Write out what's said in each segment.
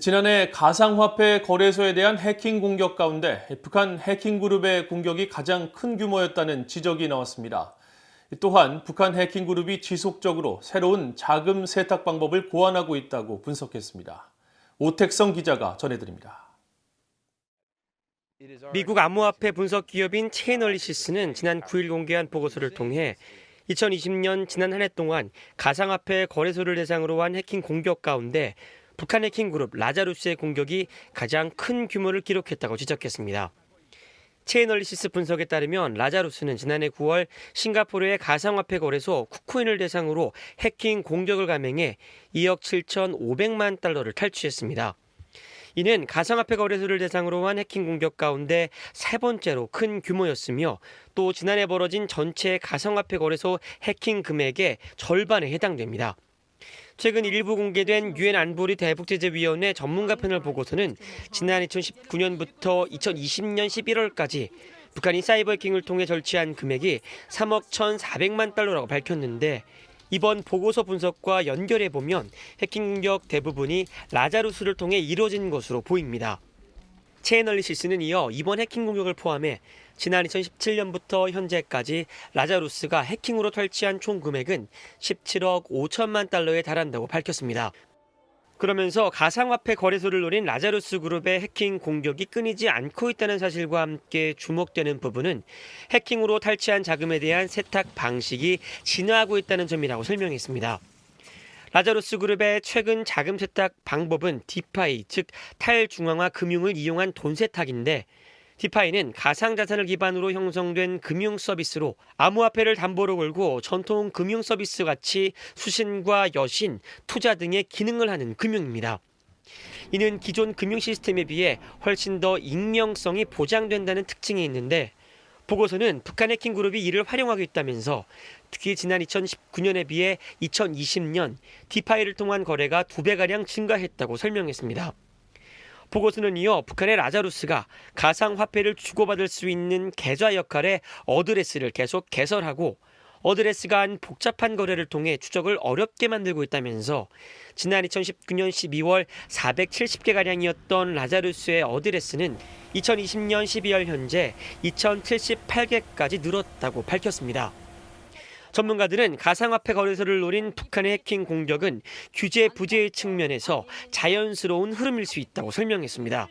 지난해 가상화폐 거래소에 대한 해킹 공격 가운데 북한 해킹 그룹의 공격이 가장 큰 규모였다는 지적이 나왔습니다. 또한 북한 해킹 그룹이 지속적으로 새로운 자금 세탁 방법을 고안하고 있다고 분석했습니다. 오택성 기자가 전해드립니다. 미국 암호화폐 분석 기업인 체이널리시스는 지난 9일 공개한 보고서를 통해 2020년 지난 한 해 동안 가상화폐 거래소를 대상으로 한 해킹 공격 가운데 북한 해킹 그룹 라자루스의 공격이 가장 큰 규모를 기록했다고 지적했습니다. 체이널리시스 분석에 따르면 라자루스는 지난해 9월 싱가포르의 가상화폐 거래소 쿠코인을 대상으로 해킹 공격을 감행해 2억 7,500만 달러를 탈취했습니다. 이는 가상화폐 거래소를 대상으로 한 해킹 공격 가운데 세 번째로 큰 규모였으며 또 지난해 벌어진 전체 가상화폐 거래소 해킹 금액의 절반에 해당됩니다. 최근 일부 공개된 유엔 안보리 대북제재위원회 전문가패널 보고서는 지난 2019년부터 2020년 11월까지 북한이 사이버 해킹을 통해 절취한 금액이 3억 1,400만 달러라고 밝혔는데 이번 보고서 분석과 연결해 보면 해킹 공격 대부분이 라자루스를 통해 이루어진 것으로 보입니다. 체애널리시스는 이어 이번 해킹 공격을 포함해 지난 2017년부터 현재까지 라자루스가 해킹으로 탈취한 총 금액은 17억 5천만 달러에 달한다고 밝혔습니다. 그러면서 가상화폐 거래소를 노린 라자루스 그룹의 해킹 공격이 끊이지 않고 있다는 사실과 함께 주목되는 부분은 해킹으로 탈취한 자금에 대한 세탁 방식이 진화하고 있다는 점이라고 설명했습니다. 라자루스 그룹의 최근 자금 세탁 방법은 디파이, 즉 탈중앙화 금융을 이용한 돈 세탁인데 디파이는 가상자산을 기반으로 형성된 금융 서비스로 암호화폐를 담보로 걸고 전통 금융 서비스 같이 수신과 여신, 투자 등의 기능을 하는 금융입니다. 이는 기존 금융 시스템에 비해 훨씬 더 익명성이 보장된다는 특징이 있는데 보고서는 북한 해킹 그룹이 이를 활용하고 있다면서 특히 지난 2019년에 비해 2020년 디파이를 통한 거래가 두 배가량 증가했다고 설명했습니다. 보고서는 이어 북한의 라자루스가 가상화폐를 주고받을 수 있는 계좌 역할의 어드레스를 계속 개설하고 어드레스가 한 복잡한 거래를 통해 추적을 어렵게 만들고 있다면서 지난 2019년 12월 470개가량이었던 라자루스의 어드레스는 2020년 12월 현재 2078개까지 늘었다고 밝혔습니다. 전문가들은 가상화폐 거래소를 노린 북한의 해킹 공격은 규제 부재의 측면에서 자연스러운 흐름일 수 있다고 설명했습니다.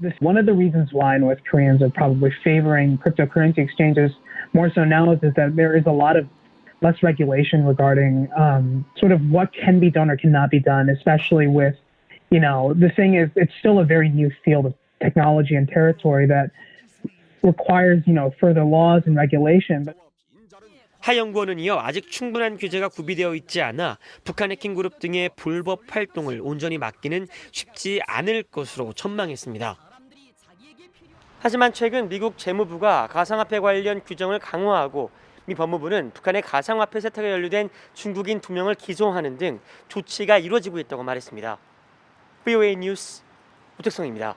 This one of the reasons why North Koreans are probably favoring cryptocurrency exchanges more so now is, is that there is a lot of less regulation regarding um, sort of what can be done or cannot be done, especially with, you know, the thing is it's still a very new field of technology and territory that requires, you know, further laws and regulation. But 하 연구원은 이어 아직 충분한 규제가 구비되어 있지 않아 북한 해킹 그룹 등의 불법 활동을 온전히 막기는 쉽지 않을 것으로 전망했습니다. 하지만 최근 미국 재무부가 가상화폐 관련 규정을 강화하고 미 법무부는 북한의 가상화폐 세탁에 연루된 중국인 두 명을 기소하는 등 조치가 이루어지고 있다고 말했습니다. VOA 뉴스 우택성입니다.